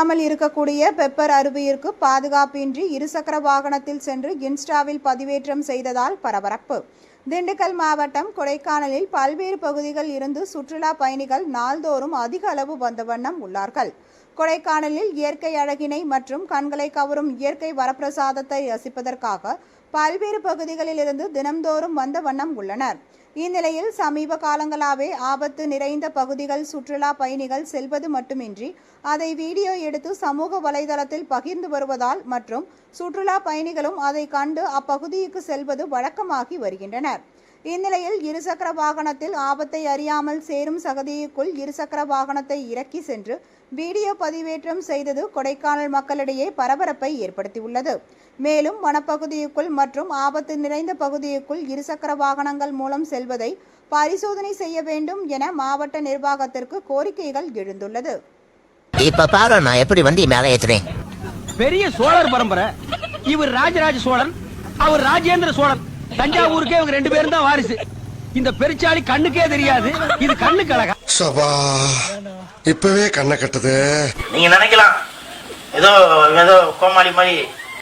இல்லாமல் இருக்கக்கூடிய பெப்பர் அருவியிற்கு பாதுகாப்பின்றி இருசக்கர வாகனத்தில் சென்று இன்ஸ்டாவில் பதிவேற்றம் செய்ததால் பரபரப்பு. திண்டுக்கல் மாவட்டம் கொடைக்கானலில் பல்வேறு பகுதிகள் இருந்து சுற்றுலா பயணிகள் நாள்தோறும் அதிக அளவு வந்த வண்ணம் உள்ளார்கள். கொடைக்கானலில் இயற்கை அழகினை மற்றும் கண்களை கவரும் இயற்கை வரப்பிரசாதத்தை ரசிப்பதற்காக பல்வேறு பகுதிகளிலிருந்து தினம்தோறும் வந்த வண்ணம் உள்ளனர். இந்நிலையில் சமீப காலங்களாவே ஆபத்து நிறைந்த பகுதிகள் சுற்றுலா பயணிகள் செல்வது மட்டுமின்றி அதை வீடியோ எடுத்து சமூக வலைதளத்தில் பகிர்ந்து வருவதால் மற்றும் சுற்றுலா பயணிகளும் அதை கண்டு அப்பகுதிக்கு செல்வது வழக்கமாகி வருகின்றனர். இந்நிலையில் இருசக்கர வாகனத்தில் ஆபத்தை அறியாமல் சேரும் சகதிக்குள் இருசக்கர வாகனத்தை இறக்கி சென்று வீடியோ பதிவேற்றம் செய்தது கொடைக்கானல் மக்களிடையே பரபரப்பை ஏற்படுத்தியுள்ளது. மேலும் வனப்பகுதிக்குள் மற்றும் ஆபத்து நிறைந்த பகுதிக்குள் இருசக்கர வாகனங்கள் மூலம் செல் செல்வதை பரிசோதனை செய்ய வேண்டும் என மாவட்ட நிர்வாகத்திற்கு கோரிக்கைகள் எழுந்துள்ளது. இப்ப பாரு நான் எப்படி வண்டி மேல ஏத்துறேன். பெரிய சோழர் பரம்பரை. இவர் ராஜராஜ சோழன் அவர் ராஜேந்திர சோழன். தஞ்சாவூருக்கே இவங்க ரெண்டு பேரும் தான் வாரிசு. இந்த பெருச்சாளி கண்ணுக்கே தெரியாது இது கண்ணுக்கு அழகா. சபா இப்பவே கண்ணை கட்டுது. நீங்க நினைக்கலாம். ஏதோ ஏதோ கோமாளி மாதிரி